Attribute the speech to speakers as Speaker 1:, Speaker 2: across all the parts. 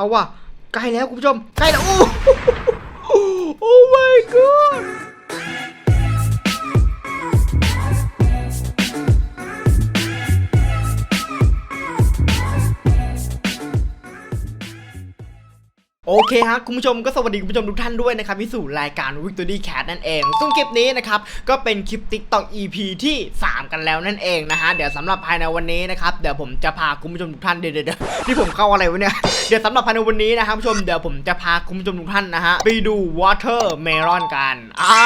Speaker 1: เอาว่ะใกล้แล้วคุณผู้ชมใกล้แล้วโอ้โอ้ my god โอเคครับคุณผู้ชมก็สวัสดีคุณผู้ชมทุกท่านด้วยนะครับที่สู่รายการ Victory Cat นั่นเอง ซึ่งคลิปนี้นะครับก็เป็นคลิป TikTok EP ที่ 3 กันแล้วนั่นเองนะฮะเดี๋ยวสำหรับภายในวันนี้นะครับเดี๋ยวผมจะพาคุณผู้ชมทุกท่านเดี๋ยวเดี๋ยวเดที่ผมเข้าอะไรวะเนี่ยเดี๋ยวสำหรับภายในวันนี้นะครับผู้ชมเดี๋ยวผมจะพาคุณผู้ชมทุกท่านนะฮะไปดู Watermelon กันอ่า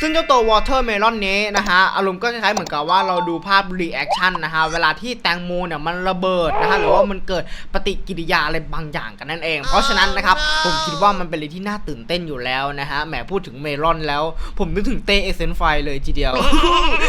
Speaker 1: ซึ่งเจ้าตัว Watermelon นี้นะฮะอารมณ์ก็คล้ายๆเหมือนกับว่าเราดูภาพ reaction นะฮะเวลาที่แตงโมเนี่ยมันระเบิดนะฮะหรือว่ามันเกิดปฏิกิริยาอะไรบางอย่างกันนั่นเองเพราะะนั้นนะครับผมคิดว่ามันเป็นอะไรที่น่าตื่นเต้นอยู่แล้วนะฮะแหมพูดถึงเมลอนแล้ว ผมนึกถึงเต้เอเซนไฟเลยทีเดียว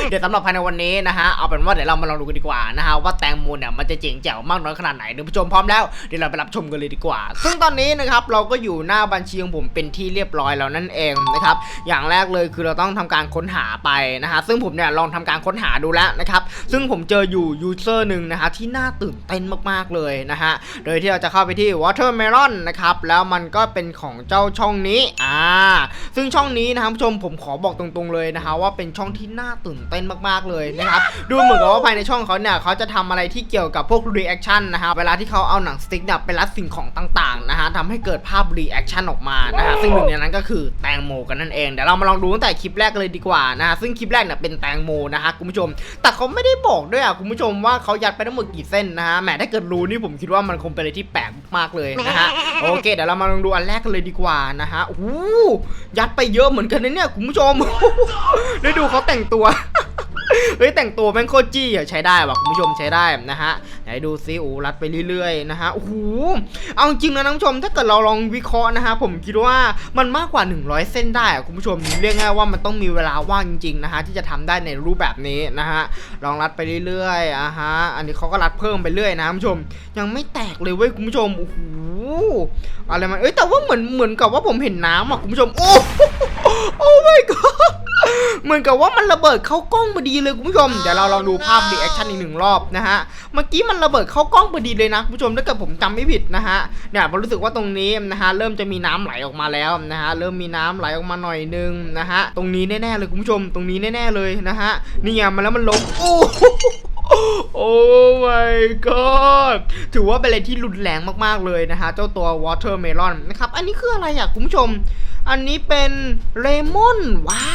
Speaker 1: เดี๋ยวสำหรับภายในวันนี้นะฮะเอาเป็นว่าเดี๋ยวเรามาลองดูกันดีกว่านะฮะว่าแตงโมเนี่ยมันจะเจ๋งแจ๋วมากน้อยขนาดไหนเดี๋ยวผู้ชมพร้อมแล้วเดี๋ยวเราไปรับชมกันเลยดีกว่า ซึ่งตอนนี้นะครับเราก็อยู่หน้าบัญชีของผมเป็นที่เรียบร้อยแล้วนั่นเองนะครับอย่างแรกเลยคือเราต้องทำการค้นหาไปนะฮะซึ่งผมเนี่ยลองทำการค้นหาดูแล้วนะครับซึ่งผมเจออยู่ยูเซอร์หนึ่งนะฮะที่น่าตื่นเต้นมากๆเลยนะฮะโดยที่เราจะเข้าไปที่ Watermelon นะครับ แล้วมันก็เป็นของเจ้าช่องนี้อ่าซึ่งช่องนี้นะครับผู้ชมผมขอบอกตรงๆเลยนะฮะว่าเป็นช่องที่น่าตื่นเต้นมากๆเลยนะครับดูเหมือนกับว่าภายในช่องเขาเนี่ยเขาจะทำอะไรที่เกี่ยวกับพวก reaction นนะฮะเวลาที่เขาเอาหนังสติ๊กเนี่ยไปรัดสิ่งของต่างๆนะฮะทำให้เกิดภาพ reaction ออกมานะฮะซึ่งหนึ่งในนั้นก็คือแตงโมกันนั่นเองเดี๋ยวเรามาลองดูตั้งแต่คลิปแรกเลยดีกว่านะฮะซึ่งคลิปแรกเนี่ยเป็นแตงโมนะฮะคุณผู้ชม แต่เขาไม่ได้บอกด้วยอะคุณผู้ชมว่าเขายัดไปทั้งหมดกี่เส้นนะฮะแหมถ้าเกิดรู้นี่ผมคิดว่ามันคงเป็นอะไรที่แปลก มากเลยนะฮะโอเคเดี๋ยวเรามาลองดูอันแรกกันเลยดีกว่านะฮะโอ้ยัดไปเยอะเหมือนกันนะเนี่ยคุณผู้ชมได้ดูเขาแต่งตัว เฮ้ยแต่งตัวแม่งโคตรจี้อะใช้ได้ว่ะคุณผู้ชมใช้ได้นะฮะไหนดูซิโอ้รัดไปเรื่อยๆนะฮะโอ้โหเอาจริงนะท่านผู้ชมถ้าเกิดเราลองวิเคราะห์นะฮะผมคิดว่ามันมากกว่า 100 เส้นได้อะคุณผู้ชมเรียกง่ายว่ามันต้องมีเวลาว่างจริงๆนะฮะที่จะทำได้ในรูปแบบนี้นะฮะลองรัดไปเรื่อยๆอะฮะอันนี้เขาก็รัดเพิ่มไปเรื่อยนะคุณผู้ชม ยังไม่แตกเลยเว้ยคุณผู้ชมโอ้โห อะไรมันเอ้ยแต่ว่าเหมือนเหมือนกับว่าผมเห็นน้ำอะคุณผู้ชม โอ้โอ้ my god เหมือนกับว่ามันระเบิดเข้ากล้องพอดีเลยคุณผู้ชมเดี๋ยวเราลองดูภาพรีแอคชั่นอีกหนึ่งรอบนะฮะเมื่อกี้มันระเบิดเข้ากล้องพอดีเลยนะคุณผู้ชมถ้าเกิดผมจำไม่ผิดนะฮะเนี่ยผมรู้สึกว่าตรงนี้นะฮะเริ่มจะมีน้ำไหลออกมาแล้วนะฮะเริ่มมีน้ำไหลออกมาหน่อยนึงนะฮะตรงนี้แน่ๆเลยคุณผู้ชม ตรงนี้แน่ๆเลยนะฮะนี่ไงมันแล้วมันลงโอ้ โอ้ my god ถือว่าเป็นอะไรที่รุนแรงมากๆเลยนะฮะ เจ้าตัว watermelon นะครับ อันนี้คืออะไรอะ คุณผู้ชม อันนี้เป็นเลมอนว้า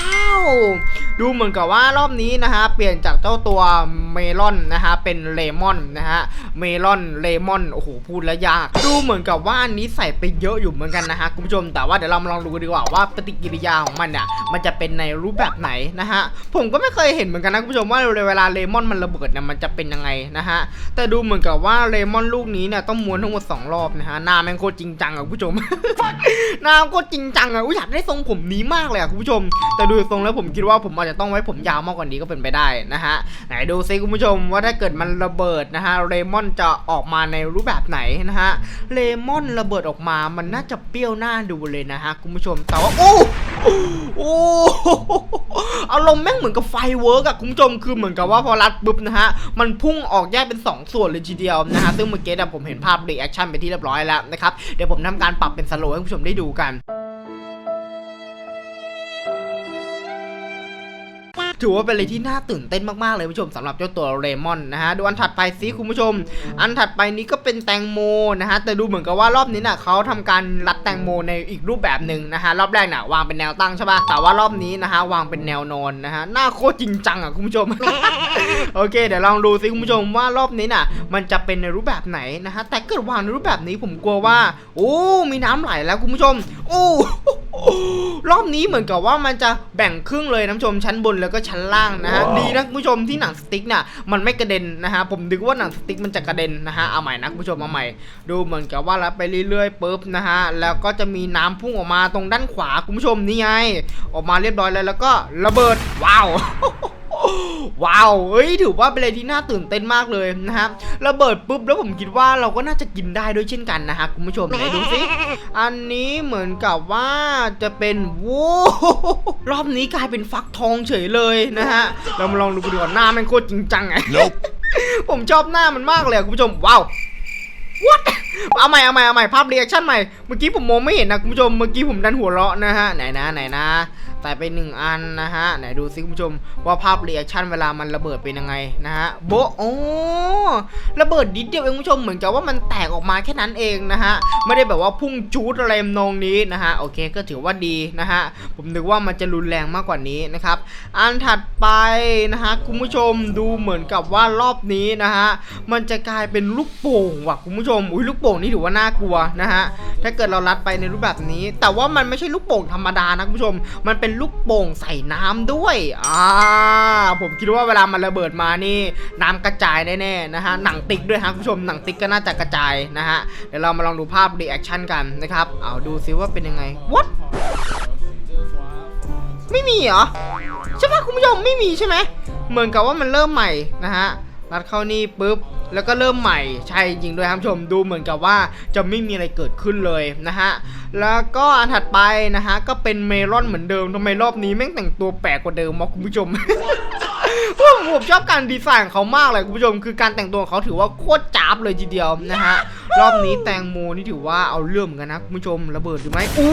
Speaker 1: ดูเหมือนกับว่ารอบนี้นะฮะเปลี่ยนจากเจ้าตัวเมลอนนะฮะเป็นเลมอนนะฮะเมลอนเลมอนโอ้โหพูดแล้วยาก ดูเหมือนกับว่าอันนี้ใส่ไปเยอะอยู่เหมือนกันนะฮะคุณผู้ชมแต่ว่าเดี๋ยวเรามาลองดูกันดีกว่าว่าปฏิกิริยาของมันเนี่ยมันจะเป็นในรูปแบบไหนนะฮะผมก็ไม่เคยเห็นเหมือนกันนะคุณผู้ชมว่าเวลาเลมอนมันระเบิดเนี่ยมันจะเป็นยังไงนะฮะแต่ดูเหมือนกับว่าเลมอนลูกนี้เนี่ยต้องม้วนทั้งหมดสองรอบนะฮะหน้าแม่งโคตรจริงจังอะคุณผู้ชมหน้าโคตรจริงจังอะอุ้ยอยากได้ทรงผมนี้มากเลยอะคุณผู้ชม แต่ดูทรงแล้วผมคิดว่าผมอาจจะต้องไว้ผมยาวมากกว่านี้ก็เป็นไปได้นะฮะไหนดูซิคุณผู้ชมว่าถ้าเกิดมันระเบิดนะฮะเลมอนจะออกมาในรูปแบบไหนนะฮะเลมอนระเบิดออกมามันน่าจะเปรี้ยวหน้าดูเลยนะฮะคุณผู้ชมแต่ว่าโอ้โอ้อารมณ์แม่งเหมือนกับไฟเวิร์กอะคุณผู้ชมคือเหมือนกับว่าพอรัดปุ๊บนะฮะมันพุ่งออกแยกเป็นสองส่วนเลยทีเดียวนะฮะซึ่งเมื่อกี้นะผมเห็นภาพรีแอคชั่นไปที่เรียบร้อยแล้วนะครับเดี๋ยวผมทำการปรับเป็นสโลว์ให้คุณผู้ชมได้ดูกัน ถือว่าเป็นอะไรที่น่าตื่นเต้นมากๆเลยคุณผู้ชมสำหรับเจ้าตัวเรมอนนะฮะดูอันถัดไปสิคุณผู้ชม อันถัดไปนี้ก็เป็นแตงโมนะฮะแต่ดูเหมือนกับว่ารอบนี้น่ะเขาทำการรัดแตงโมในอีกรูปแบบหนึ่งนะฮะรอบแรกน่ะวางเป็นแนวตั้งใช่ป่ะแต่ว่ารอบนี้นะฮะวางเป็นแนวนอนนะฮะหน้าโคตรจริงจังอะคุณผู้ชมโอเค เดี๋ยวลองดูสิคุณผู้ชมว่ารอบนี้น่ะ มันจะเป็นในรูปแบบไหนนะฮะแต่เกิดวางในรูปแบบนี้ผมกลัวว่า โอ้ มีน้ำไหลแล้วคุณผู้ชม โอ้ รอบนี้เหมือนกับว่ามันจะแบ่งครึ่งเลยน้ำชมชั้นบนแล้วก็ชั้นล่างนะฮะดีนะคุณผู้ชมที่หนังสติ๊กน่ะมันไม่กระเด็นนะฮะผมนึกว่าหนังสติ๊กมันจะกระเด็นนะฮะเอาใหม่นะคุณผู้ชมเอาใหม่ ดูเหมือนกับว่าแล้วไปเรื่อยๆปุ๊บนะฮะแล้วก็จะมีน้ำพุ่งออกมาตรงด้านขวาคุณผู้ชมนี่ไง ออกมาเรียบร้อยแล้วแล้วก็ระเบิดว้าว ว้าวเอ้ยถือว่าเป็นอะไรที่น่าตื่นเต้นมากเลยนะฮะระเบิดปุ๊บแล้วผมคิดว่าเราก็น่าจะกินได้ด้วยเช่นกันนะฮะคุณผู้ชมไหนดูสิอันนี้เหมือนกับว่าจะเป็นวู้รอบนี้กลายเป็นฟักทองเฉยเลยนะฮะเรามาลองดูกันดีกว่าหน้ามันโคตรจริงจังไง
Speaker 2: Nope.
Speaker 1: ผมชอบหน้ามันมากเลยอะคุณผู้ชมว้าว what เอาใหม่เอาใหม่เอาใหม่ภาพเรีแอคชั่นใหม่ เมื่อกี้ผมมองไม่เห็นนะคุณผู้ชม เมื่อกี้ผมดันหัวเราะนะฮะ ไหนนะไหนนะใส่ไปหนึ่งอันนะฮะ ไหนดูซิคุณผู้ชม ว่าภาพเรีแอคชั่นเวลามันระเบิดเป็นยังไงนะฮะ โบโอ้ระเบิดดิดเดียวเองคุณผู้ชม เหมือนกับว่ามันแตกออกมาแค่นั้นเองนะฮะ ไม่ได้แบบว่าพุ่งจูดอะไรนองนี้นะฮะ โอเค ก็ถือว่าดีนะฮะ ผมนึกว่ามันจะรุนแรงมากกว่านี้นะครับ อันถัดไปนะฮะคุณผู้ชมดูเหมือนกับว่ารอบนี้นะฮะ มันจะกลายเป็นลูกโป่งว่ะคุณผู้ชม อุ้ยลูกโป่งนี่ถือว่าน่ากลัวนะฮะ ถ้าเกิดเรารัดไปในรูปแบบนี้ แต่ว่ามันไม่ใช่ลูกโป่งธรรมดานะคุณผู้ชม มันเป็นลูกโป่งใส่น้ำด้วย อ่า ผมคิดว่าเวลามันระเบิดมานี่ น้ำกระจายแน่ๆนะฮะ หนังติ๊กด้วยฮะคุณผู้ชม หนังติ๊กก็น่าจะกระจายนะฮะ เดี๋ยวเรามาลองดูภาพรีแอคชั่นกันนะครับ เอาดูซิว่าเป็นยังไง what ไม่มีเหรอ ใช่ปะคุณผู้ชมไม่มีใช่ไหม เหมือนกับว่ามันเริ่มใหม่นะฮะ รัดเข้านี่ปุ๊บ แล้วก็เริ่มใหม่ใช่จริงด้วยท่านผู้ชมดูเหมือนกับว่าจะไม่มีอะไรเกิดขึ้นเลยนะฮะ แล้วก็อันถัดไปนะฮะ ก็เป็นเมลอนเหมือนเดิมทำไมรอบนี้แม่งแต่งตัวแปลกกว่าเดิมมะคุณผู้ชม ผมผมชอบการดีไซน์ของเขามากเลยคุณผู้ชมคือการแต่งตัวของเขาถือว่าโคตรจ้าบเลยทีเดียวนะฮะรอบนี้แตงโมนี่ถือว่าเอาเรื่องเหมือนกันนะคุณผู้ชมระเบิดหรือไม่อู้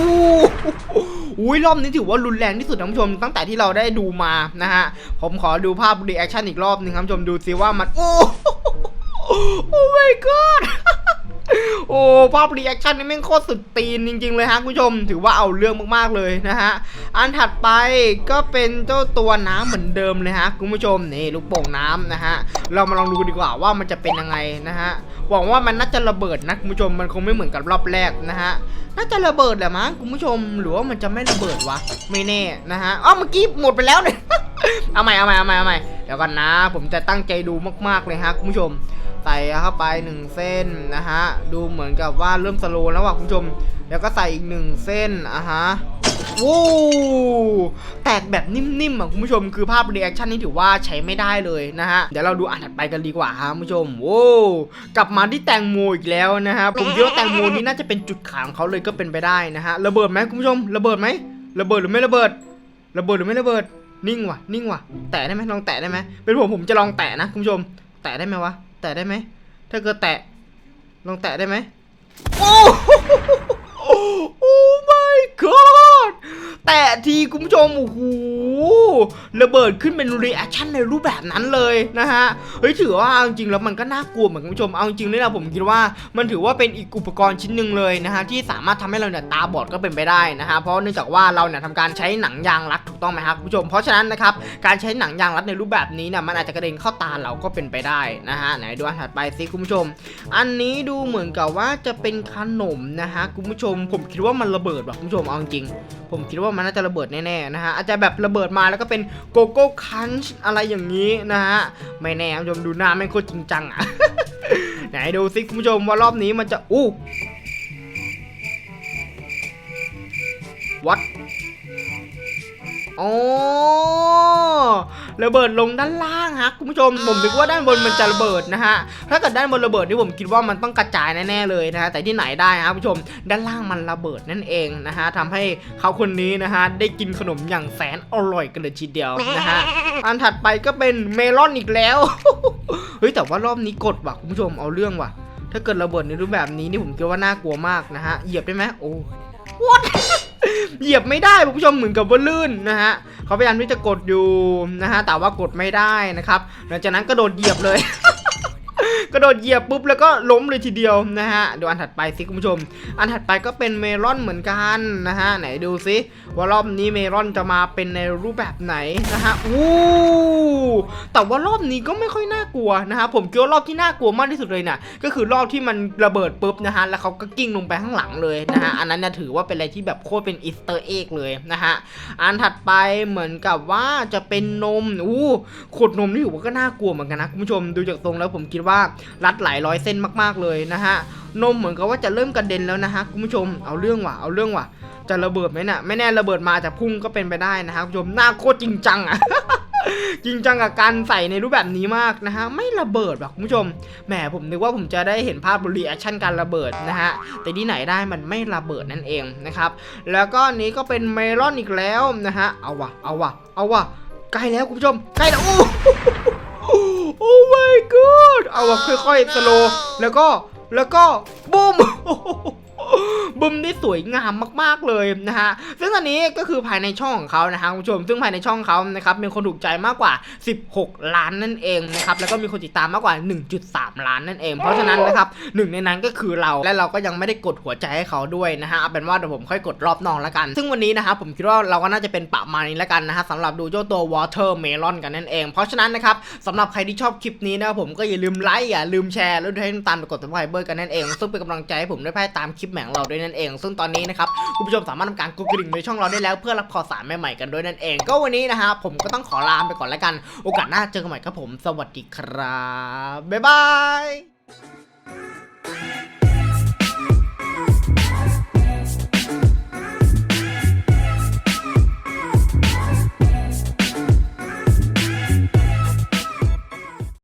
Speaker 1: อุ้ยรอบนี้ถือว่ารุนแรงที่สุดนะคุณผู้ชมตั้งแต่ที่เราได้ดูมานะฮะผมขอดูภาพรีแอคชั่นอีกรอบหนึ่งครับคุณผู้ชมดูซิว่ามันโอ้โอ้ my god โอ้ภาพรีแอคชั่นนี่แม่งโคตรสุดตีนจริง ๆ เลยฮะคุณผู้ชม ถือว่าเอาเรื่องมากๆเลยนะฮะ อันถัดไปก็เป็นเจ้าตัวน้ำเหมือนเดิมเลยฮะคุณผู้ชมนี่ลูกโป่งน้ำนะฮะ เรามาลองดูดีกว่าว่ามันจะเป็นยังไงนะฮะ หวังว่ามันน่าจะระเบิดนะคุณผู้ชมมันคงไม่เหมือนกับรอบแรกนะฮะน่าจะระเบิดแหละมั้งคุณผู้ชม หรือว่ามันจะไม่ระเบิดวะไม่แน่นะฮะอ้าวเมื่อกี้หมดไปแล้วเนี่ย เอาใหม่เอาใหม่เอาใหม่เอาใหม่เดี๋ยวก่อนนะ ผมจะตั้งใจดูมาก ๆเลยฮะคุณผู้ชมใส่เข้าไปหนึ่งเส้นนะฮะดูเหมือนกับว่าเริ่มสโลว์แล้วว่ะคุณผู้ชม แล้วก็ใส่อีกหนึ่งเส้นอะฮะวู้แตกแบบนิ่มๆอะคุณผู้ชมคือภาพรีแอคชั่นนี้ถือว่าใช้ไม่ได้เลยนะฮะ เดี๋ยวเราดูอันถัดไปกันดีกว่าฮะคุณผู้ชมโว้กลับมาที่แตงโมอีกแล้วนะฮะผมคิดว่าแตงโมนี้น่าจะเป็นจุดขายของเขาเลยก็เป็นไปได้นะฮะระเบิดไหมคุณผู้ชม ระเบิดไหมระเบิดหรือไม่ระเบิด ระเบิดหรือไม่ระเบิด นิ่งว่ะ นิ่งว่ะ แตะได้ไหมลองแตะได้ไหมเป็นผมผมจะลองแตะนะคุณผู้ชม แตะได้ไหมวะ แตะได้ไหม ถ้าเกิดแตะ ลองแตะได้ไหมโอ้โอ้ my god แตะทีคุณผู้ชม โอ้โห ระเบิดขึ้นเป็นรีแอคชั่นในรูปแบบนั้นเลยนะฮะเฮ้ยถือว่าจริงแล้วมันก็น่ากลัวเหมือนคุณผู้ชมเอาจริงๆเลยนะผมคิดว่ามันถือว่าเป็นอีกอุปกรณ์ชิ้นหนึ่งเลยนะฮะที่สามารถทำให้เราเนี่ยตาบอดก็เป็นไปได้นะฮะเพราะเนื่องจากว่าเราเนี่ยทำการใช้หนังยางรัดถูกต้องไหมครับคุณผู้ชม เพราะฉะนั้นนะครับการใช้หนังยางรัดในรูปแบบนี้เนี่ยมันอาจจะกระเด็นเข้าตาเราก็เป็นไปได้นะฮะไหนดูอันถัดไปสิคุณผู้ชม อันนี้ดูเหมือนกับว่าจะเป็นขนมนะฮะคุณผู้ชม ผมคิดว่ามันระเบิดว่ะคุณผู้ชมเอาจริงผมคิดว่ามันน่าจะระเบิดแน่ๆนะฮะอาจจะแบบระเบิดมาแล้วก็เป็นโกโก้คันช์อะไรอย่างนี้นะฮะไม่แน่คุณผู้ชมดูหน้าแม่งโคตรจริงจังอะไหนดูสิคุณผู้ชมว่ารอบนี้มันจะอู้วัดอ๋อ ระเบิดลงด้านล่างฮะคุณผู้ชมผมนึกว่าด้านบนมันจะระเบิดนะฮะถ้าเกิดด้านบนระเบิดนี่ผมคิดว่ามันต้องกระจายแน่ๆเลยนะฮะแต่ที่ไหนได้ฮะคุณผู้ชมด้านล่างมันระเบิดนั่นเองนะฮะทำให้เขาคนนี้นะฮะได้กินขนมอย่างแสนอร่อยกันเลยทีเดียวนะฮะอันถัดไปก็เป็นเมลอนอีกแล้วเฮ้ยแต่ว่ารอบนี้กดว่ะคุณผู้ชมเอาเรื่องว่ะ ถ้าเกิดระเบิดในรูปแบบนี้นี่ผมคิดว่าน่ากลัวมากนะฮะเหยียบได้ไหมโอ้ what เหยียบไม่ได้คุณผู้ชมเหมือนกับว่าลื่นนะฮะเขาพยายามที่จะกดอยู่นะฮะแต่ว่ากดไม่ได้นะครับหลังจากนั้นก็โดดเหยียบเลย กระโดดเหยียบปุ๊บแล้วก็ล้มเลยทีเดียวนะฮะดูอันถัดไปสิคุณผู้ชม อันถัดไปก็เป็นเมลอนเหมือนกันนะฮะไหนดูซิว่ารอบนี้เมลอนจะมาเป็นในรูปแบบไหนนะฮะอู้แต่ว่ารอบนี้ก็ไม่ค่อยน่ากลัวนะฮะผมคิดว่ารอบที่น่ากลัวมากที่สุดเลยน่ะก็คือรอบที่มันระเบิดปุ๊บนะฮะแล้วเขาก็กิ้งลงไปข้างหลังเลยนะฮะอันนั้นนี่ยถือว่าเป็นอะไรที่แบบโคตรเป็นอีสเตอร์เอ็กเลยนะฮะอันถัดไปเหมือนกับว่าจะเป็นนมอู้ขวดนมนี่ถือว่าก็น่ากลัวเหมือนกันนะคุณผู้ชมดูจากตรงแล้วผมคิดว่ารัดหลายร้อยเส้นมากๆเลยนะฮะนมเหมือนกับว่าจะเริ่มกระเด็นแล้วนะฮะคุณผู้ชมเอาเรื่องว่ะเอาเรื่องว่ะ จะระเบิดไหมนี่ยไม่แน่ระเบิดมาจะพุ่งก็เป็นไปได้นะฮะคุณผู้ชมหน้าโคตรจริงจังอะจริงจังกับการใส่ในรูปแบบนี้มากนะฮะไม่ระเบิดหรอกคุณผู้ชมแหมผมนึกว่าผมจะได้เห็นภาพรีแอคชั่นการระเบิดนะฮะแต่ที่ไหนได้มันไม่ระเบิดนั่นเองนะครับแล้วก็นี้ก็เป็นเมลอนอีกแล้วนะฮะเอาว่ะเอาว่ะเอาว่ะใกล้แล้วคุณผู้ชมใกล้แล้วโอ้ โอ้ my god เอาแบบ ค่อยๆสโลว์แล้วก็แล้วก็บุ้ม บุ้มได้สวยงามมากๆเลยนะฮะซึ่งอันนี้ก็คือภายในช่องของเขานะฮะคุณผู้ชมซึ่งภายในช่องเขานะครับมีคนถูกใจมากกว่า 16 ล้านนั่นเองนะครับแล้วก็มีคนติดตามมากกว่า 1.3 ล้านนั่นเอง เพราะฉะนั้นนะครับหนึ่งในนั้นก็คือเราและเราก็ยังไม่ได้กดหัวใจให้เขาด้วยนะฮะเอาเป็นว่าเดี๋ยวผมค่อยกดรอบนอกแล้วกัน ซึ่งวันนี้นะครับผมคิดว่าเราก็น่าจะเป็นประมาณนี้แล้วกันนะฮะสำหรับดูเจ้าตัว Watermelon กันนั่นเอง เพราะฉะนั้นนะครับสำหรับใครที่ชอบคลิปนี้นะครับผมก็อย่าลืมไลค์อย่าลืมแชร์แล้วให้ตามไปกด subscribe กันนั่นเองซึ่งเป็นกำลังใจให้ผมได้พายตามคลิปแหม่งเราด้วยนั่นเอง ซึ่งตอนนี้นะครับคุณผู้ชมสามารถทำการกดกระดิ่งในช่องเราได้แล้วเพื่อรับข่าวสารใหม่ๆกันด้วยนั่นเอง ก็วันนี้นะฮะผมก็ต้องขอลาไปก่อนแล้วกัน โอกาสหน้าเจอกันใหม่ครับผม สวัสดีครับบ๊ายบาย